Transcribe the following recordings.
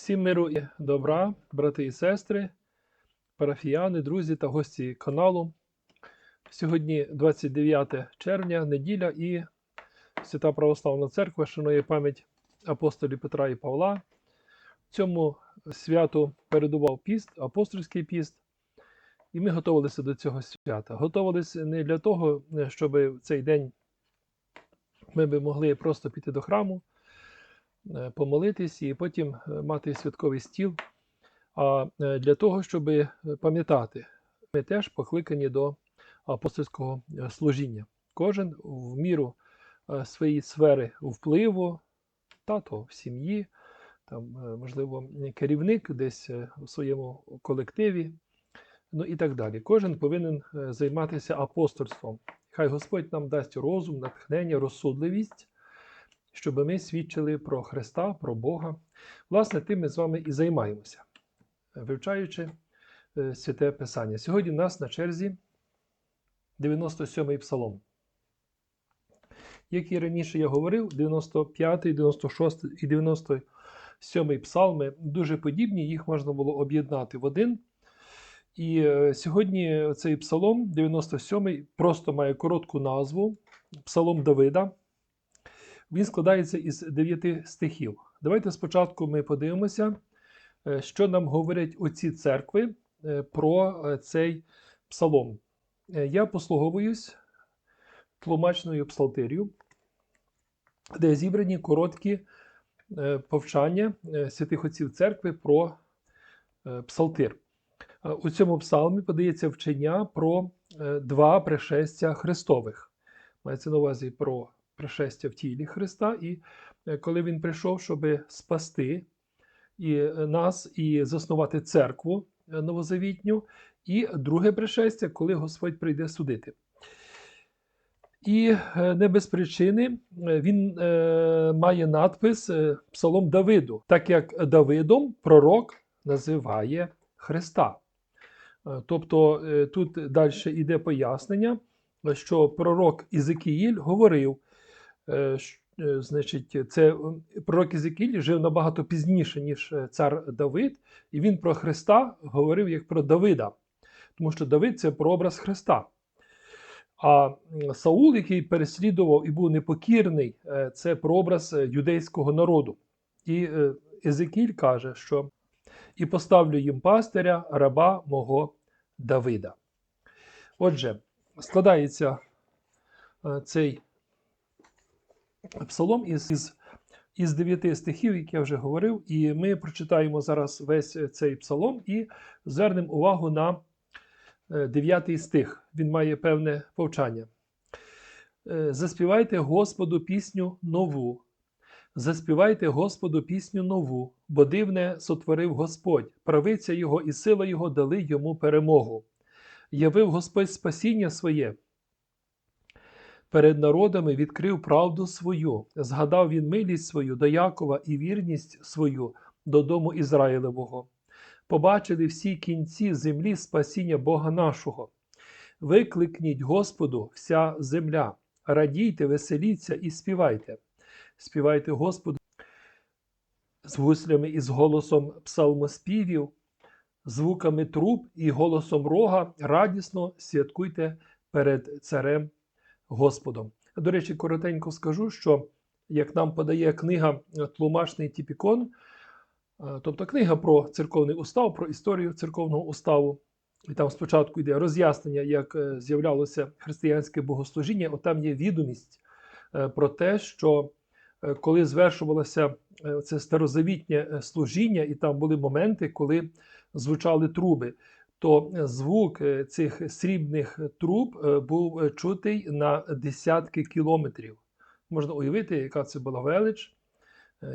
Всім миру і добра, брати і сестри, парафіяни, друзі та гості каналу. Сьогодні 29 червня, неділя, і Свята Православна Церква шанує пам'ять апостолів Петра і Павла. Цьому святу передував піст, апостольський піст, і ми готувалися до цього свята. Готувалися не для того, щоб в цей день ми би могли просто піти до храму, помолитись і потім е, мати святковий стіл. А е, для того, щоб пам'ятати, ми теж покликані до апостольського е, служіння. Кожен в міру е, своєї сфери впливу, тато в сім'ї, там, е, можливо, керівник десь е, у своєму колективі, ну і так далі. Кожен повинен е, займатися апостольством. Хай Господь нам дасть розум, натхнення, розсудливість, щоб ми свідчили про Христа, про Бога. Власне, тим ми з вами і займаємося, вивчаючи е, святе Писання. Сьогодні в нас на черзі 97-й псалом. Як і раніше я говорив, 95, 96 і 97 псалми дуже подібні, їх можна було об'єднати в один. І е, сьогодні цей псалом, 97 просто має коротку назву Псалом Давида. Він складається із 9 стихів. Давайте спочатку ми подивимося, е, що нам говорять оці церкви е, про е, цей псалом. Я послуговуюсь тлумачною псалтир'ю, де зібрані короткі повчання святих отців церкви про псалтир. У цьому псалмі подається вчення про два пришестя Христових. Мається на увазі про пришестя в тілі Христа, і е, коли Він прийшов, щоб спасти і е, нас і заснувати церкву е, новозавітню, і друге пришестя, коли Господь прийде судити. І не без причини він має надпис Псалом Давиду, так як Давидом пророк називає Христа. Тобто тут далі йде пояснення, що пророк Ізекіїль говорив, значить, це е, пророк Ізекіїль жив набагато пізніше, ніж е, цар Давид, і він про Христа говорив як про Давида, тому що Давид це прообраз Христа. А Саул, який переслідував і був непокірний, е, це прообраз е, юдейського народу. І е, Езекіль каже, що і поставлю їм пастиря, раба мого Давида. Отже, складається е, цей псалом із, із, із дев'яти стихів, як я вже говорив, і ми прочитаємо зараз весь цей псалом і звернемо увагу на е, дев'ятий стих. Він має певне повчання. Е, Заспівайте Господу пісню нову. Заспівайте Господу пісню нову, бо дивне сотворив Господь, правиця Його і сила Його дали йому перемогу. Явив Господь спасіння своє. Перед народами відкрив правду свою, згадав він милість свою до Якова і вірність свою до дому Ізраїлевого. Побачили всі кінці землі спасіння Бога нашого. Викликніть Господу вся земля, радійте, веселіться і співайте. Співайте Господу з гуслями і з голосом псалмоспівів, звуками труб і голосом рога радісно святкуйте перед царем Господом. До речі, коротенько скажу, що як нам подає книга е, Тлумачний Тіпікон, е, тобто книга про церковний устав, про історію церковного уставу, і там спочатку йде роз'яснення, як е, з'являлося християнське богослужіння, от там є відомість про те, що коли звершувалося це старозавітнє служіння, і там були моменти, коли звучали труби, то звук е, цих срібних труб е, був е, чутий на десятки кілометрів. Можна уявити, яка це була велич,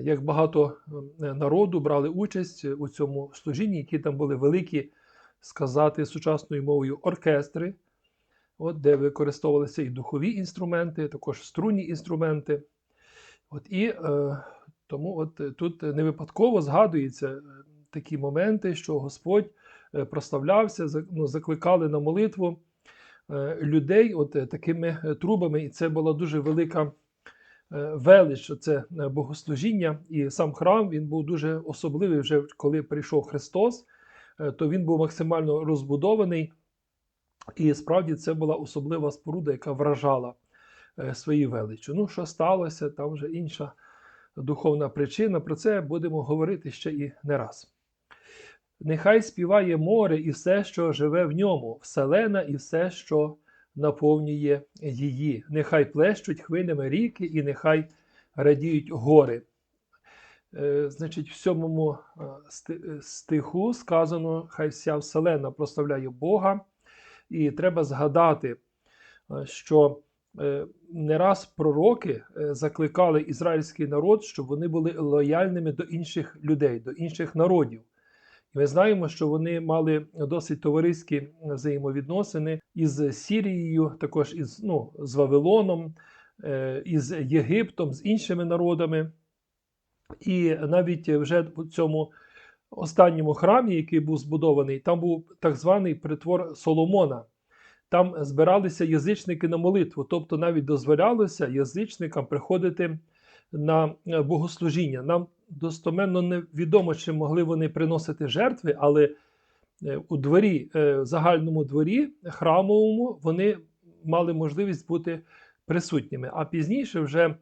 як багато народу брали участь у цьому служінні, які там були великі, сказати сучасною мовою, оркестри, от, де використовувалися і духові інструменти, також струнні інструменти. От, і е, тому от тут не випадково згадуються такі моменти, що Господь прославлявся, ну, закликали на молитву е, людей от е, такими е, трубами, і це була дуже велика велич, це е, богослужіння, і сам храм він був дуже особливий. Вже коли прийшов Христос, е, то він був максимально розбудований. І справді це була особлива споруда, яка вражала е, своєю величчю. Ну, що сталося, там вже інша духовна причина. Про це будемо говорити ще і не раз. Нехай співає море і все, що живе в ньому, вселена і все, що наповнює її. Нехай плещуть хвилями ріки, і нехай радіють гори. Е, Значить, в сьомому е, стиху сказано: Хай вся вселена прославляє Бога. І треба згадати, е, що е, не раз пророки е, закликали ізраїльський народ, щоб вони були лояльними до інших людей, до інших народів. Ми знаємо, що вони мали досить товариські взаємовідносини із Сірією, також із ну, з Вавилоном, е, із Єгиптом, з іншими народами. І навіть вже в цьому останньому храмі, який був збудований, там був так званий притвор Соломона. Там збиралися язичники на молитву, тобто навіть дозволялося язичникам приходити на е, богослужіння. Нам достоменно невідомо, чи могли вони приносити жертви, але е, у дворі, е, загальному дворі храмовому вони мали можливість бути присутніми. А пізніше вже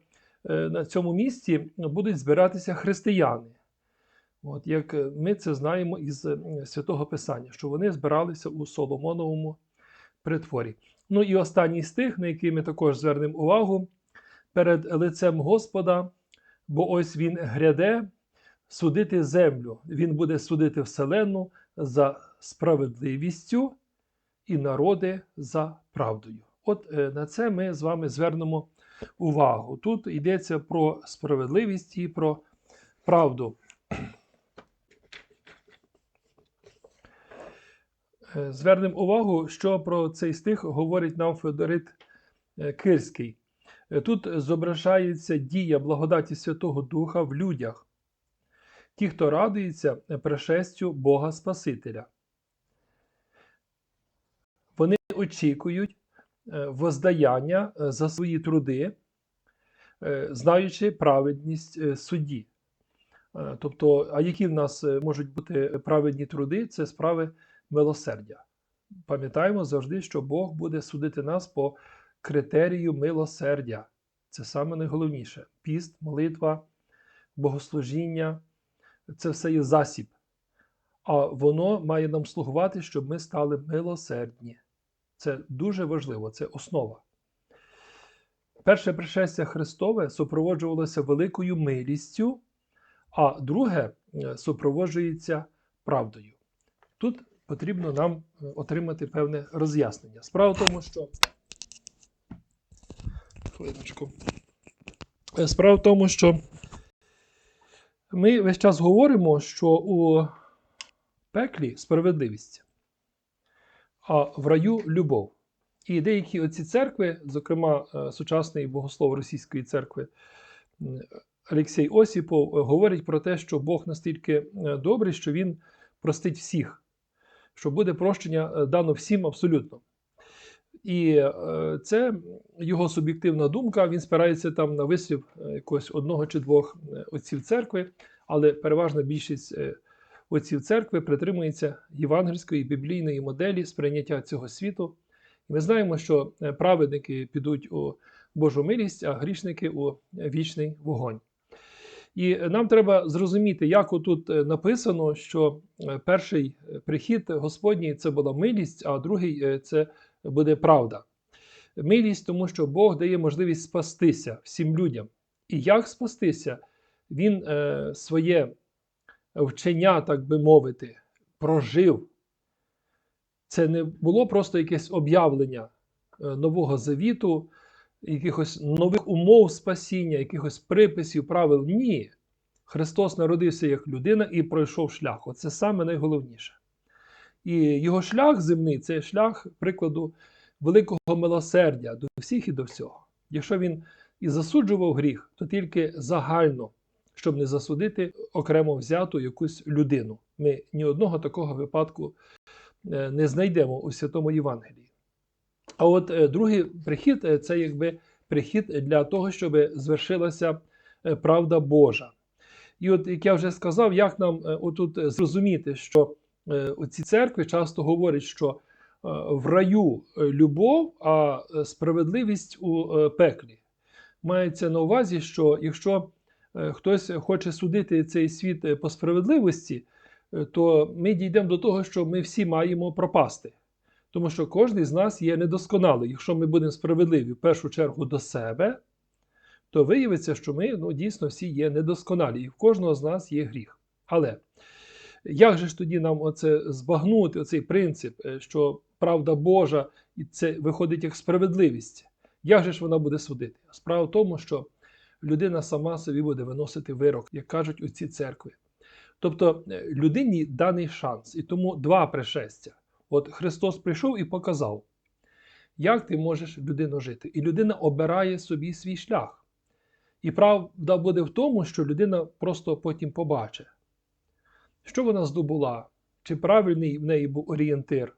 е, на цьому місці будуть збиратися християни. От як ми це знаємо із святого Писання, що вони збиралися у Соломоновому притворі. Ну і останній стих, на який ми також звернемо увагу, перед лицем Господа, бо ось він гряде судити землю. Він буде судити вселенну за справедливістю і народи за правдою. От е, на це ми з вами звернемо увагу. Тут йдеться про справедливість і про правду. Е, Звернемо увагу, що про цей стих говорить нам Федорит е, Кирський. Е, Тут зображається дія благодаті Святого Духа в людях, ті, хто радується пришестю Бога Спасителя. Вони очікують е, воздаяння е, за свої труди, е, знаючи праведність е, судді. Е, Тобто, а які в нас е, можуть бути праведні труди? Це справи милосердя. Пам'ятаємо завжди, що Бог буде судити нас по критерію милосердя. Це саме найголовніше. Піст, молитва, богослужіння це все є засіб. А воно має нам слугувати, щоб ми стали милосердні. Це дуже важливо, це основа. Перше пришестя Христове супроводжувалося великою милістю, а друге е, супроводжується правдою. Тут потрібно нам е, отримати певне роз'яснення. Справа в тому, що. Хвилиночку. Е, Справа в тому, що ми весь час говоримо, що у пеклі справедливість, а в раю любов. І деякі оці церкви, зокрема е, сучасний богослов Російської церкви Олексій Осіпов, е, говорить про те, що Бог настільки добрий, що Він простить всіх, що буде прощення дано всім абсолютно. І е, це його суб'єктивна думка. Він спирається там на вислів е, якогось одного чи двох е, отців церкви, але переважна більшість отців церкви притримується євангельської біблійної моделі сприйняття цього світу. Ми знаємо, що праведники підуть у Божу милість, а грішники у вічний вогонь. І нам треба зрозуміти, як отут написано, що перший прихід Господній це була милість, а другий це буде правда. Милість, тому що Бог дає можливість спастися всім людям. І як спастися? Він е, своє вчення, так би мовити, прожив. Це не було просто якесь об'явлення е, нового завіту, якихось нових умов спасіння, якихось приписів, правил. Ні. Христос народився як людина і пройшов шлях. Оце саме найголовніше. І його шлях земний це шлях прикладу великого милосердя до всіх і до всього. Якщо він і засуджував гріх, то тільки загально, щоб не засудити окремо взяту якусь людину. Ми ні одного такого випадку е, не знайдемо у Святому Євангелії. А от е, другий прихід е, це якби прихід для того, щоб звершилася правда Божа. І от, як я вже сказав, як нам отут зрозуміти, що е, ці церкви часто говорять, що е, в раю е, любов, а справедливість у пеклі. Мається на увазі, що якщо хтось хоче судити цей світ по справедливості, то ми дійдемо до того, що ми всі маємо пропасти. Тому що кожен з нас є недосконалий. Якщо ми будемо справедливі в першу чергу до себе, то виявиться, що ми ну, дійсно всі є недосконалі, і в кожного з нас є гріх. Але як же ж тоді нам оце збагнути, оцей принцип, е, що правда Божа, і це виходить як справедливість? Як же ж вона буде судити? Справа в тому, що людина сама собі буде виносити вирок, як кажуть у ці церкви. Тобто е, людині даний шанс, і тому два пришестя. От Христос прийшов і показав, як ти можеш людину жити. І людина обирає собі свій шлях. І правда буде в тому, що людина просто потім побачить, що вона здобула, чи правильний в неї був орієнтир,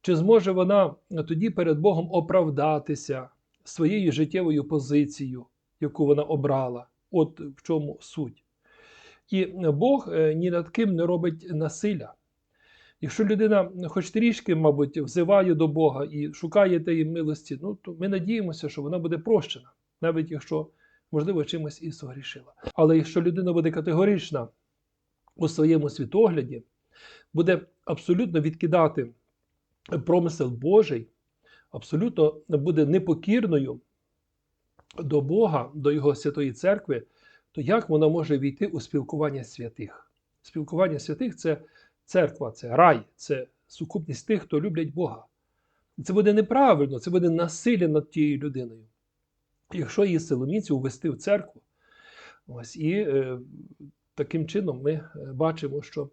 чи зможе вона тоді перед Богом оправдатися своєю життєвою позицією, яку вона обрала. От в чому суть. І Бог е, ні над ким не робить насилля. Якщо людина хоч трішки, мабуть, взиває до Бога і шукає тієї милості, ну, то ми надіємося, що вона буде прощена, навіть якщо, можливо, чимось і согрішила. Але якщо людина буде категорична у своєму світогляді, буде абсолютно відкидати промисел Божий, абсолютно буде непокірною до Бога, до Його святої церкви, то як вона може війти у спілкування святих? Спілкування святих це церква, це рай, це сукупність тих, хто люблять Бога. Це буде неправильно, це буде насилля над тією людиною. Якщо її силоміці увести в церкву, ось і е, таким чином ми е, бачимо, що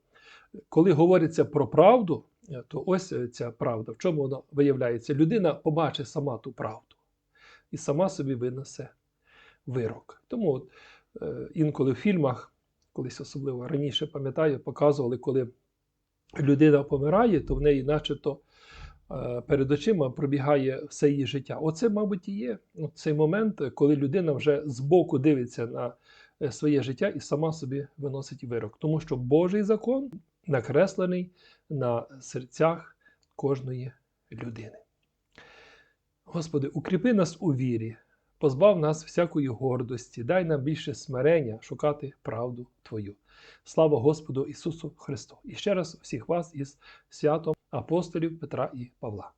коли говориться про правду, е, то ось е, ця правда, в чому вона виявляється? Людина побачить сама ту правду і сама собі винесе вирок. Тому от, інколи в фільмах, колись особливо раніше пам'ятаю, показували, коли людина помирає, то в неї, начебто, перед очима пробігає все її життя. Оце, мабуть, і є цей момент, коли людина вже збоку дивиться на своє життя і сама собі виносить вирок. Тому що Божий закон накреслений на серцях кожної людини. Господи, укріпи нас у вірі, позбав нас всякої гордості, дай нам більше смирення шукати правду Твою. Слава Господу Ісусу Христу! І ще раз всіх вас із святом апостолів Петра і Павла.